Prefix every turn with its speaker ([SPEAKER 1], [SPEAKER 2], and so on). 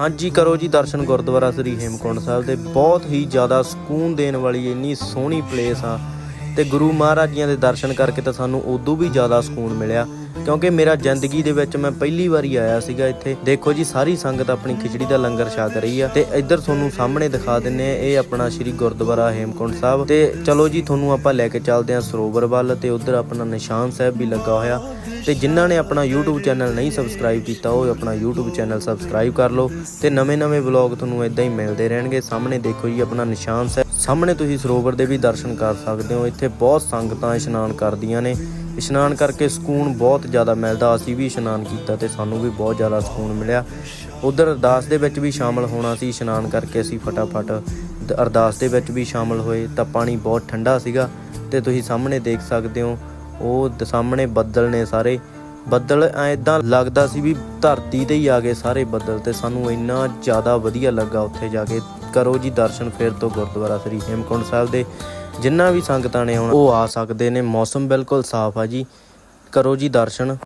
[SPEAKER 1] ਹਾਂਜੀ, ਕਰੋ ਜੀ ਦਰਸ਼ਨ ਗੁਰਦੁਆਰਾ ਸ੍ਰੀ ਹੇਮਕੁੰਟ ਸਾਹਿਬ ਦੇ। ਬਹੁਤ ਹੀ ਜ਼ਿਆਦਾ ਸਕੂਨ ਦੇਣ ਵਾਲੀ ਇੰਨੀ ਸੋਹਣੀ ਪਲੇਸ ਆ। ਤੇ ਗੁਰੂ ਮਹਾਰਾਜ ਜੀਆਂ ਦੇ ਦਰਸ਼ਨ ਕਰਕੇ ਤਾਂ ਸਾਨੂੰ ਉਦੋਂ ਵੀ ਜ਼ਿਆਦਾ ਸਕੂਨ ਮਿਲਿਆ। ਕਿਉਂਕਿ ਮੇਰਾ ਜ਼ਿੰਦਗੀ ਦੇ ਵਿੱਚ ਮੈਂ ਪਹਿਲੀ ਵਾਰੀ ਆਇਆ ਸੀਗਾ ਇੱਥੇ। ਦੇਖੋ ਜੀ, ਸਾਰੀ ਸੰਗਤ ਆਪਣੀ ਖਿਚੜੀ ਦਾ ਲੰਗਰ ਛਕ ਰਹੀ ਆ। ਤੇ ਇੱਧਰ ਤੁਹਾਨੂੰ ਸਾਹਮਣੇ ਦਿਖਾ ਦਿੰਨੇ ਆ, ਇਹ ਆਪਣਾ ਸ੍ਰੀ ਗੁਰਦੁਆਰਾ ਹੇਮਕੁੰਟ ਸਾਹਿਬ। ਤੇ ਚਲੋ ਜੀ, ਤੁਹਾਨੂੰ ਆਪਾਂ ਲੈ ਕੇ ਚੱਲਦੇ ਆ ਸਰੋਵਰ ਵੱਲ ਤੇ ਉੱਧਰ ਆਪਣਾ ਨਿਸ਼ਾਨ ਸਾਹਿਬ ਵੀ ਲੱਗਾ ਹੋਇਆ। ਤੇ ਜਿਨ੍ਹਾਂ ਨੇ ਆਪਣਾ YouTube ਚੈਨਲ ਨਹੀਂ ਸਬਸਕ੍ਰਾਈਬ ਕੀਤਾ, ਉਹ ਆਪਣਾ YouTube ਚੈਨਲ ਸਬਸਕ੍ਰਾਈਬ ਕਰ ਲਓ। ਤੇ ਨਵੇਂ-ਨਵੇਂ ਵਲੌਗ ਤੁਹਾਨੂੰ ਇਦਾਂ ਹੀ ਮਿਲਦੇ ਰਹਿਣਗੇ। ਸਾਹਮਣੇ ਦੇਖੋ ਜੀ, ਆਪਣਾ ਨਿਸ਼ਾਨ ਸਾਹਿਬ। ਸਾਹਮਣੇ ਤੁਸੀਂ ਸਰੋਵਰ ਦੇ ਵੀ ਦਰਸ਼ਨ ਕਰ ਸਕਦੇ ਹੋ। ਇੱਥੇ ਬਹੁਤ ਸੰਗਤਾਂ ਇਸ਼ਨਾਨ ਕਰਦੀਆਂ ਨੇ। ਇਸ਼ਨਾਨ ਕਰਕੇ ਸਕੂਨ ਬਹੁਤ ਜ਼ਿਆਦਾ ਮਿਲਦਾ। ਅਸੀਂ ਵੀ ਇਸ਼ਨਾਨ ਕੀਤਾ ਤੇ ਸਾਨੂੰ ਵੀ ਬਹੁਤ ਜ਼ਿਆਦਾ ਸਕੂਨ ਮਿਲਿਆ। ਉਧਰ ਅਰਦਾਸ ਦੇ ਵਿੱਚ ਵੀ ਸ਼ਾਮਲ ਹੋਣਾ ਸੀ। ਇਸ਼ਨਾਨ ਕਰਕੇ ਅਸੀਂ ਫਟਾਫਟ ਅਰਦਾਸ ਦੇ ਵਿੱਚ ਵੀ ਸ਼ਾਮਲ ਹੋਏ। ਤਾਂ ਪਾਣੀ ਬਹੁਤ ਠੰਡਾ ਸੀਗਾ ਤੇ ਤੁਸੀਂ ਸਾਹਮਣੇ ਦੇਖ ਸਕਦੇ ਹੋ। ਉਹ ਸਾਹਮਣੇ ਬੱਦਲ ਨੇ ਸਾਰੇ। ਬੱਦਲ ਐਦਾਂ ਲੱਗਦਾ ਸੀ ਵੀ ਧਰਤੀ ਤੇ ਹੀ ਆ ਗਏ ਸਾਰੇ ਬੱਦਲ ਤੇ। ਸਾਨੂੰ ਇੰਨਾ ਜ਼ਿਆਦਾ ਵਧੀਆ ਲੱਗਾ ਉੱਥੇ ਜਾ ਕੇ। ਕਰੋ ਜੀ ਦਰਸ਼ਨ ਫਿਰ ਤੋਂ ਗੁਰਦੁਆਰਾ ਸ੍ਰੀ ਹੇਮਕੁੰਟ ਸਾਹਿਬ ਦੇ। ਜਿੰਨਾ ਵੀ ਸੰਗਤਾਂ ਨੇ ਹੁਣ ਉਹ ਆ ਸਕਦੇ ਨੇ, ਮੌਸਮ ਬਿਲਕੁਲ ਸਾਫ਼ ਆ ਜੀ। ਕਰੋ ਜੀ ਦਰਸ਼ਨ।